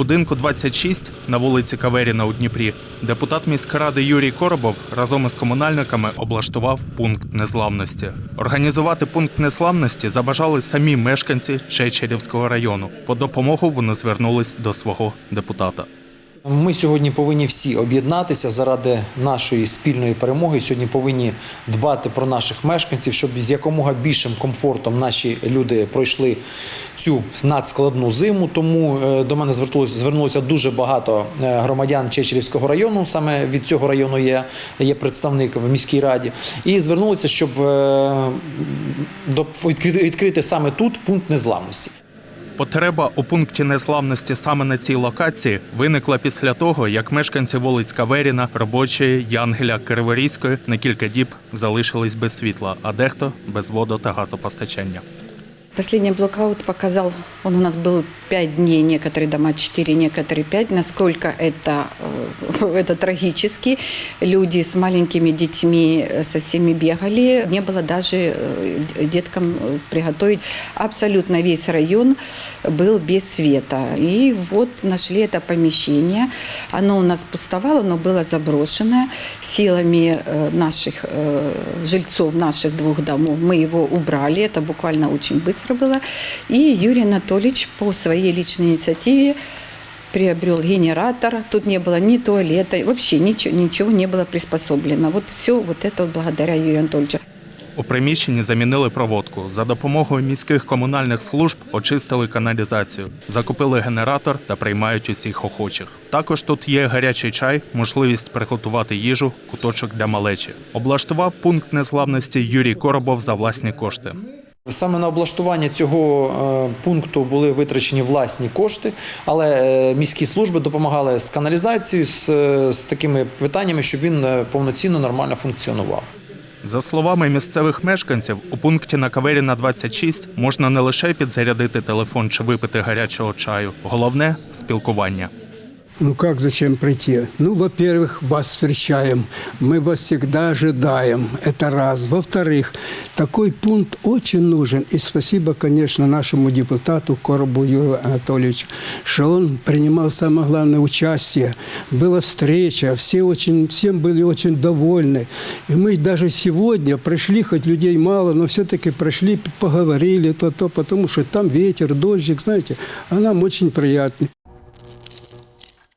будинку 26 на вулиці Каверіна у Дніпрі депутат міськради Юрій Коробов разом із комунальниками облаштував пункт незламності. Організувати пункт незламності забажали самі мешканці Чечерівського району. По допомогу вони звернулись до свого депутата. Ми сьогодні повинні всі об'єднатися заради нашої спільної перемоги. Сьогодні повинні дбати про наших мешканців, щоб з якомога більшим комфортом наші люди пройшли цю надскладну зиму. Тому е, до мене звернулося, дуже багато е, громадян Чечерівського району. Саме від цього району є, є представник в міській раді, і звернулися, щоб е, до- відкрити саме тут пункт незламності. Потреба у пункті незламності саме на цій локації виникла після того, як мешканці вулиць Каверіна, Робочої, Янгеля, Криворізької на кілька діб залишились без світла, а дехто без водо та газопостачання. Последний блокаут показал, он у нас был 5 дней, некоторые дома 4, некоторые 5, насколько это, э, это трагически. Люди с маленькими детьми э, со всеми бегали, не было даже э, деткам приготовить. Абсолютно весь район был без света. И вот нашли это помещение. Оно у нас пустовало, но было заброшенное силами наших жильцов наших двух домов. Мы его убрали, это буквально очень быстро было. И Юрий Анатольевич по своей личной инициативе приобрел генератор. Тут не было ни туалета, вообще ничего, ничего не было приспособлено. Вот все вот это вот благодаря Юрию Анатольевичу. У приміщенні замінили проводку. За допомогою міських комунальних служб очистили каналізацію, закупили генератор та приймають усіх охочих. Також тут є гарячий чай, можливість приготувати їжу, куточок для малечі. Облаштував пункт незглавності Юрій Коробов за власні кошти. Саме на облаштування цього е, пункту були витрачені власні кошти, але е, міські служби допомагали з каналізацією, з, е, з такими питаннями, щоб він повноцінно нормально функціонував. За словами місцевих мешканців, у пункті на Каверіна 26 можна не лише підзарядити телефон чи випити гарячого чаю. Головне спілкування. Ну как зачем прийти? Ну, во-первых, вас встречаем, мы вас всегда ожидаем, это раз. Во-вторых, такой пункт очень нужен. И спасибо, конечно, нашему депутату Коробу Юрию Анатольевичу, что он принимал самое главное участие. Была встреча, все очень, всем были очень довольны. И мы даже сегодня пришли, хоть людей мало, но все-таки прошли, поговорили, то-то, потому что там ветер, дождик, знаете, а нам очень приятно.